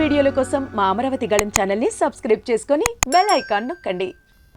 వీడియోల కోసం మా అమరావతి గళం ఛానల్ని సబ్స్క్రైబ్ చేసుకుని బెల్ ఐకాన్ నొక్కండి.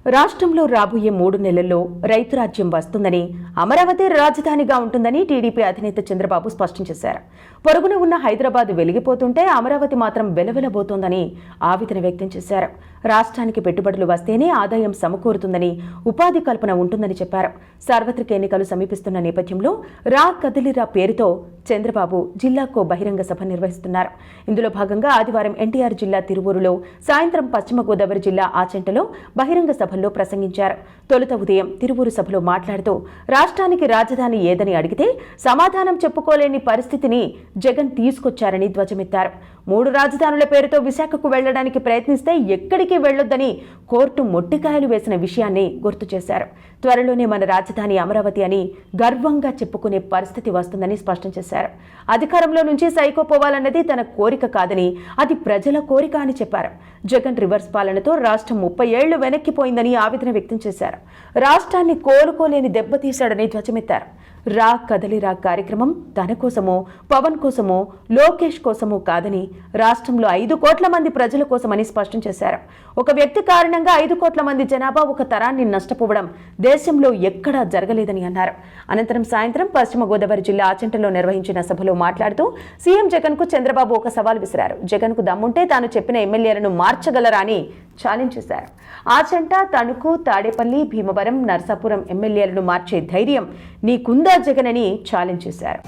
రాష్ట్రంలో రాబోయే మూడు నెలల్లో రైతు రాజ్యం వస్తుందని అమరావతి రాజధానిగా ఉంటుందని టీడీపీ అధినేత చంద్రబాబు స్పష్టం చేశారు. పొరుగున ఉన్న హైదరాబాద్ వెలిగిపోతుంటే అమరావతి మాత్రం వెలవెలబోతోందని ఆవేదన వ్యక్తం చేశారు. రాష్ట్రానికి పెట్టుబడులు వస్తేనే ఆదాయం సమకూరుతుందని ఉపాధి కల్పన ఉంటుందని చెప్పారు. సార్వత్రిక ఎన్నికలు సమీపిస్తున్న నేపథ్యంలో రా కదిలిరా పేరుతో చంద్రబాబు జిల్లాకో బహిరంగ సభ నిర్వహిస్తున్నారు. ఇందులో భాగంగా ఆదివారం ఎన్టీఆర్ జిల్లా తిరువూరులో సాయంత్రం పశ్చిమ గోదావరి జిల్లా ఆచంటలో బహిరంగ సభల్లో ప్రసంగించారు. తొలుత ఉదయం తిరువూరు సభలో మాట్లాడుతూ రాష్ట్రానికి రాజధాని ఏదని అడిగితే సమాధానం చెప్పుకోలేని పరిస్థితిని జగన్ తీసుకొచ్చారని ధ్వజమెత్తారు. మూడు రాజధానుల పేరుతో విశాఖకు వెళ్ళడానికి ప్రయత్నిస్తే ఎక్కడికి వెళ్ళొద్దని కోర్టు మొట్టికాయలు వేసిన విషయాన్ని గుర్తు చేశారు. త్వరలోనే మన రాజధాని అమరావతి అని గర్వంగా చెప్పుకునే పరిస్థితి వస్తుందని స్పష్టం చేశారు. అధికారంలో నుంచి సైకో పోవాలన్నది తన కోరిక కాదని అది ప్రజల కోరిక అని చెప్పారు. జగన్ రివర్స్ పాలనతో రాష్ట్రం ముప్పై ఏళ్ళు వెనక్కిపోయిందని ఆవేదన వ్యక్తం చేశారు. రాష్ట్రాన్ని కోలుకోలేని దెబ్బతీశాడని ధ్వజమెత్తారు. రా కదలిరా కార్యక్రమం తన కోసమో పవన్ కోసమో లోకేష్ కోసమో కాదని రాష్ట్రంలో ఐదు కోట్ల మంది ప్రజల కోసమని స్పష్టం చేశారు. ఒక వ్యక్తి కారణంగా ఐదు కోట్ల మంది జనాభా ఒక తరాన్ని నష్టపోవడం దేశంలో ఎక్కడా జరగలేదని అన్నారు. అనంతరం సాయంత్రం పశ్చిమ గోదావరి జిల్లా ఆచంటలో నిర్వహించిన సభలో మాట్లాడుతూ సీఎం జగన్కు చంద్రబాబు ఒక సవాల్ విసిరారు. జగన్కు దమ్ముంటే తాను చెప్పిన ఎమ్మెల్యేలను మార్చగలరా అని ఛాలెంజ్ చేశారు. ఆచంట తణుకు తాడేపల్లి భీమవరం నర్సాపురం ఎమ్మెల్యేలను మార్చే ధైర్యం నీకుందా జగన్ అని ఛాలెంజ్ చేశారు.